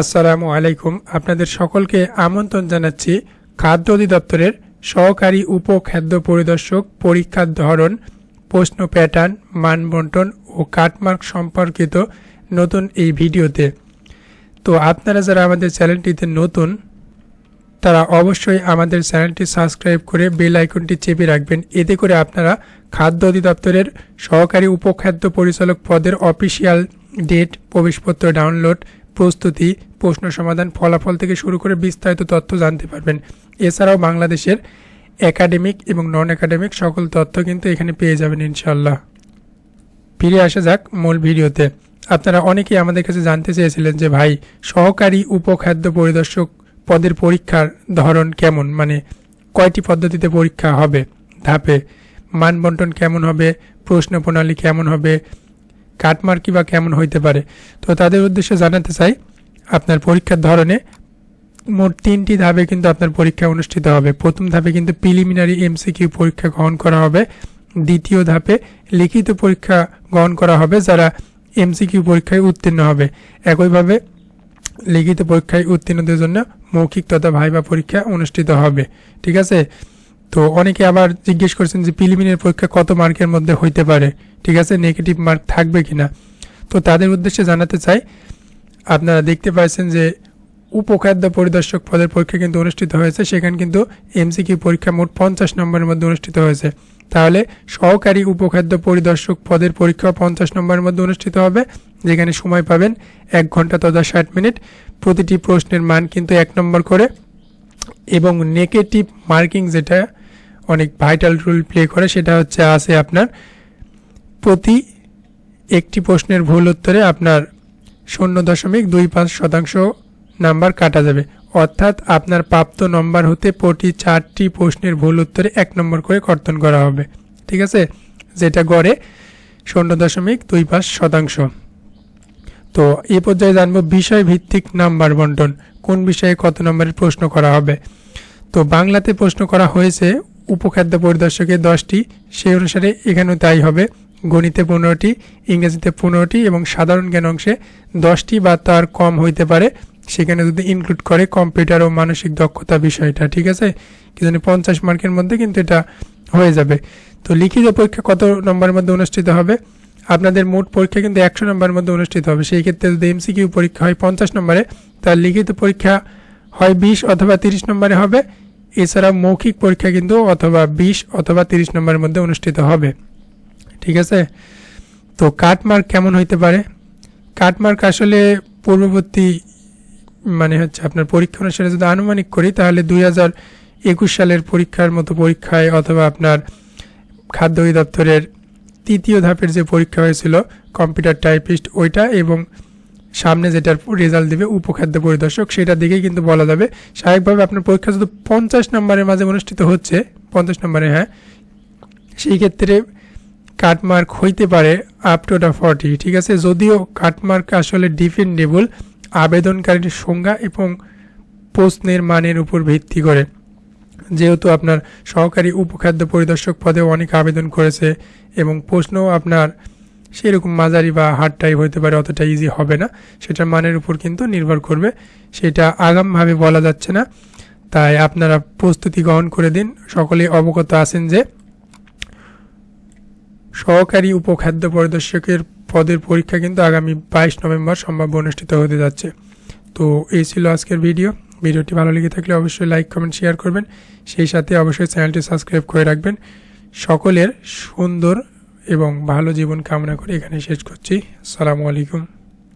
আসসালামু আলাইকুম। আপনাদের সকলকে আমন্ত্রণ জানাচ্ছি খাদ্য অধিদপ্তরের সহকারী উপখাদ্য পরিদর্শক পরীক্ষার ধরন, প্রশ্ন প্যাটার্ন, মানবন্টন ও কাটমার্ক সম্পর্কিত নতুন এই ভিডিওতে। তো আপনারা যারা আমাদের চ্যানেলটিতে নতুন, তারা অবশ্যই আমাদের চ্যানেলটি সাবস্ক্রাইব করে বেল আইকনটি চেপে রাখবেন। এতে করে আপনারা খাদ্য অধিদপ্তরের সহকারী উপখাদ্য পরিচালক পদের অফিসিয়াল ডেট, প্রবেশপত্র ডাউনলোড, প্রস্তুতি প্রশ্ন সমাধান ফলাফল থেকে শুরু করে বিস্তারিত তথ্য জানতে পারবেন। এছাড়াও বাংলাদেশের একাডেমিক এবং নন একাডেমিক সকল তথ্য কিন্তু এখানে পেয়ে যাবেন ইনশাল্লাহ ফিরে আসা যাক মূল ভিডিওতে। আপনারা অনেকেই আমাদের কাছে জানতে চেয়েছিলেন যে, ভাই, সহকারী উপখাদ্য পরিদর্শক পদের পরীক্ষার ধরন কেমন? মানে কয়টি পদ্ধতিতে পরীক্ষা হবে? ধাপে মানবন্টন কেমন হবে? প্রশ্ন প্রণালী কেমন হবে? কাটমার্কি বা কেমন হইতে পারে? তো তাদের উদ্দেশ্যে জানাতে চাই আপনার পরীক্ষার ধরনে মোট তিনটি ধাপে কিন্তু আপনার পরীক্ষা অনুষ্ঠিত হবে। প্রথম ধাপে কিন্তু প্রিলিমিনারি এমসিকিউ পরীক্ষা গ্রহণ করা হবে। দ্বিতীয় ধাপে লিখিত পরীক্ষা গ্রহণ করা হবে, যারা এমসিকিউ পরীক্ষায় উত্তীর্ণ হবে। একইভাবে লিখিত পরীক্ষায় উত্তীর্ণদের জন্য মৌখিক তথা ভাইবা পরীক্ষা অনুষ্ঠিত হবে। ঠিক আছে? তো অনেকে আবার জিজ্ঞেস করছেন যে প্রিলিমিনারি পরীক্ষা কত মার্কের মধ্যে হইতে পারে? ঠিক আছে? নেগেটিভ মার্ক থাকবে কিনা? তো তাদের উদ্দেশ্যে জানাতে চাই আপনারা দেখতে পাচ্ছেন যে উপখাদ্য পরিদর্শক পদের পরীক্ষা কিন্তু অনুষ্ঠিত হয়েছে। সেখানে কিন্তু এমসিকিউ পরীক্ষা মোট পঞ্চাশ নম্বরের মধ্যে অনুষ্ঠিত হয়েছে। তাহলে সহকারী উপখাদ্য পরিদর্শক পদের পরীক্ষা পঞ্চাশ নম্বরের মধ্যে অনুষ্ঠিত হবে, যেখানে সময় পাবেন এক ঘণ্টা তথা ষাট মিনিট। প্রতিটি প্রশ্নের মান কিন্তু এক নম্বর করে এবং নেগেটিভ মার্কিং যেটা, অনেক ভাইটাল রোল প্লে করে, সেটা হচ্ছে আছে আপনার প্রতি একটি প্রশ্নের ভুল উত্তরে আপনার শূন্য দশমিক দুই পাঁচ শতাংশ নাম্বার কাটা যাবে। অর্থাৎ আপনার প্রাপ্ত নম্বর হতে প্রতি চারটি প্রশ্নের ভুল উত্তরে এক নম্বর করে কর্তন করা হবে। ঠিক আছে? যেটা গড়ে শূন্য দশমিক দুই পাঁচ শতাংশ। তো এই পর্যায়ে জানব বিষয় ভিত্তিক নাম্বার বন্টন। কোন বিষয়ে কত নম্বরের প্রশ্ন করা হবে? তো বাংলাতে প্রশ্ন করা হয়েছে উপখাদ্য পরিদর্শকের দশটি, সেই অনুসারে এখানেও তাই হবে। গণিতে পনেরোটি, ইংরেজিতে পনেরোটি এবং সাধারণ জ্ঞান অংশে দশটি বা তার কম হইতে পারে। সেখানে যদি ইনক্লুড করে কম্পিউটার ও মানসিক দক্ষতা বিষয়টা, ঠিক আছে? কি জানি পঞ্চাশ মার্কের মধ্যে কিন্তু এটা হয়ে যাবে। তো লিখিত পরীক্ষা কত নম্বরের মধ্যে অনুষ্ঠিত হবে? আপনাদের মোট পরীক্ষা কিন্তু একশো নম্বরের মধ্যে অনুষ্ঠিত হবে। সেই ক্ষেত্রে যদি এমসিকিউ পরীক্ষা হয় পঞ্চাশ নম্বরে, তার লিখিত পরীক্ষা হয় বিশ অথবা তিরিশ নম্বরে হবে। এছাড়া মৌখিক পরীক্ষা কিন্তু অথবা বিশ অথবা তিরিশ নম্বরের মধ্যে অনুষ্ঠিত হবে। ঠিক আছে? তো কাটমার্ক কেমন হইতে পারে? কাটমার্ক আসলে পূর্ববর্তী মানে হচ্ছে আপনার পরীক্ষা অনুসারে যদি আনুমানিক করি, তাহলে দুই হাজার একুশ সালের পরীক্ষার মতো পরীক্ষায় অথবা আপনার খাদ্য অধিদপ্তরের তৃতীয় ধাপের যে পরীক্ষা হয়েছিল কম্পিউটার টাইপিস্ট ওইটা এবং সামনে যেটার রেজাল্ট দেবে উপখাদ্য পরিদর্শক সেটার দিকেই কিন্তু বলা যাবে। স্বাভাবিকভাবে আপনার পরীক্ষা যদি পঞ্চাশ নম্বরের মাঝে অনুষ্ঠিত হচ্ছে, পঞ্চাশ নম্বরে হ্যাঁ সেই ক্ষেত্রে কাটমার্ক হইতে পারে আপ টু দ্য ফর্টি ঠিক আছে? যদিও কাটমার্ক আসলে ডিফেন্ডেবল আবেদনকারীর সংজ্ঞা এবং প্রশ্নের মানের উপর ভিত্তি করে। যেহেতু আপনার সহকারী উপখাদ্য পরিদর্শক পদে অনেক আবেদন করেছে এবং প্রশ্নও আপনার সেরকম মাঝারি বা হার্ড টাইপ হতে পারে, অতটা ইজি হবে না। সেটার মানের উপর কিন্তু নির্ভর করবে। সেটা আগামভাবে বলা যাচ্ছে না। তাই আপনারা প্রস্তুতি গ্রহণ করে দিন। সকলে অবগত আছেন যে সহকারী উপখাদ্য পরিদর্শকের পদের পরীক্ষা কিন্তু আগামী বাইশ নভেম্বর সম্ভাব্য অনুষ্ঠিত হতে যাচ্ছে। তো এই ছিল আজকের ভিডিও। ভিডিওটি ভালো লেগে থাকলে অবশ্যই লাইক, কমেন্ট, শেয়ার করবেন। সেই সাথে অবশ্যই চ্যানেলটি সাবস্ক্রাইব করে রাখবেন। সকলের সুন্দর এবং ভালো জীবন কামনা করে এখানে শেষ করছি। সালামু আলাইকুম।